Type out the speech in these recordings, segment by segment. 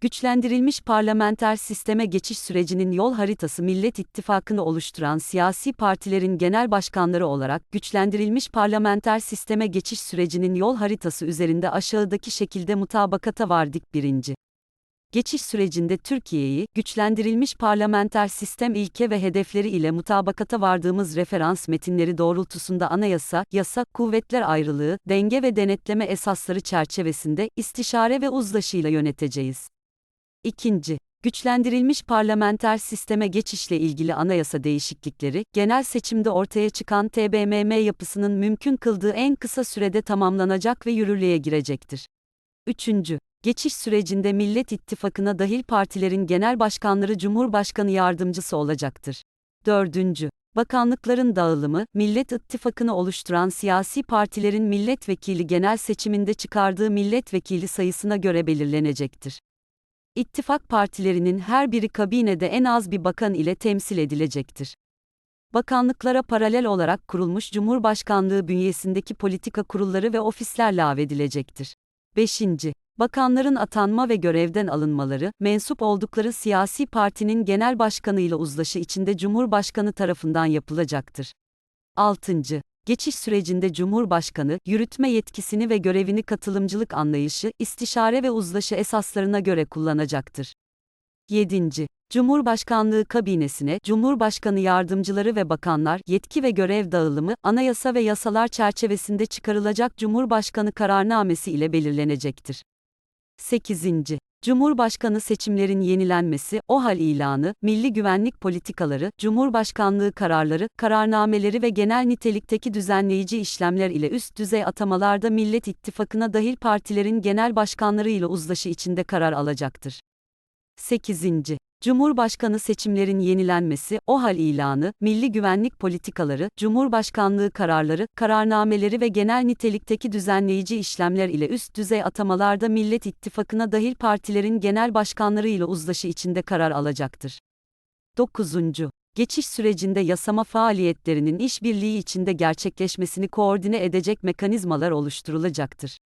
Güçlendirilmiş parlamenter sisteme geçiş sürecinin yol haritası Millet İttifakı'nı oluşturan siyasi partilerin genel başkanları olarak güçlendirilmiş parlamenter sisteme geçiş sürecinin yol haritası üzerinde aşağıdaki şekilde mutabakata vardık birinci. Geçiş sürecinde Türkiye'yi, güçlendirilmiş parlamenter sistem ilke ve hedefleri ile mutabakata vardığımız referans metinleri doğrultusunda anayasa, yasa, kuvvetler ayrılığı, denge ve denetleme esasları çerçevesinde istişare ve uzlaşıyla yöneteceğiz. İkinci, güçlendirilmiş parlamenter sisteme geçişle ilgili anayasa değişiklikleri, genel seçimde ortaya çıkan TBMM yapısının mümkün kıldığı en kısa sürede tamamlanacak ve yürürlüğe girecektir. Üçüncü, geçiş sürecinde Millet İttifakı'na dahil partilerin genel başkanları Cumhurbaşkanı yardımcısı olacaktır. Dördüncü, bakanlıkların dağılımı, Millet İttifakı'nı oluşturan siyasi partilerin milletvekili genel seçiminde çıkardığı milletvekili sayısına göre belirlenecektir. İttifak partilerinin her biri kabinede en az bir bakan ile temsil edilecektir. Bakanlıklara paralel olarak kurulmuş Cumhurbaşkanlığı bünyesindeki politika kurulları ve ofisler lağvedilecektir. 5. Bakanların atanma ve görevden alınmaları, mensup oldukları siyasi partinin genel başkanıyla uzlaşı içinde Cumhurbaşkanı tarafından yapılacaktır. 6. Geçiş sürecinde Cumhurbaşkanı, yürütme yetkisini ve görevini katılımcılık anlayışı, istişare ve uzlaşı esaslarına göre kullanacaktır. 7. Cumhurbaşkanlığı kabinesine, Cumhurbaşkanı yardımcıları ve bakanlar, yetki ve görev dağılımı, anayasa ve yasalar çerçevesinde çıkarılacak Cumhurbaşkanı kararnamesi ile belirlenecektir. 8. Cumhurbaşkanı seçimlerin yenilenmesi, OHAL ilanı, milli güvenlik politikaları, Cumhurbaşkanlığı kararları, kararnameleri ve genel nitelikteki düzenleyici işlemler ile üst düzey atamalarda Millet İttifakı'na dahil partilerin genel başkanları ile uzlaşı içinde karar alacaktır. 8. Cumhurbaşkanı seçimlerin yenilenmesi, OHAL ilanı, milli güvenlik politikaları, Cumhurbaşkanlığı kararları, kararnameleri ve genel nitelikteki düzenleyici işlemler ile üst düzey atamalarda Millet İttifakı'na dahil partilerin genel başkanları ile uzlaşı içinde karar alacaktır. 9. Geçiş sürecinde yasama faaliyetlerinin işbirliği içinde gerçekleşmesini koordine edecek mekanizmalar oluşturulacaktır.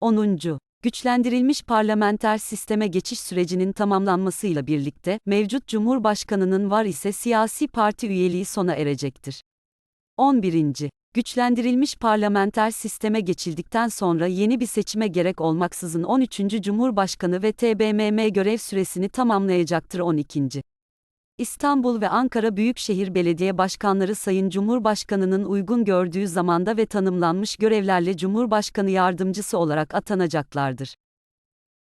10. Güçlendirilmiş parlamenter sisteme geçiş sürecinin tamamlanmasıyla birlikte, mevcut Cumhurbaşkanının var ise siyasi parti üyeliği sona erecektir. 11. Güçlendirilmiş parlamenter sisteme geçildikten sonra yeni bir seçime gerek olmaksızın 13. Cumhurbaşkanı ve TBMM görev süresini tamamlayacaktır 12. İstanbul ve Ankara Büyükşehir Belediye Başkanları Sayın Cumhurbaşkanının uygun gördüğü zamanda ve tanımlanmış görevlerle Cumhurbaşkanı yardımcısı olarak atanacaklardır.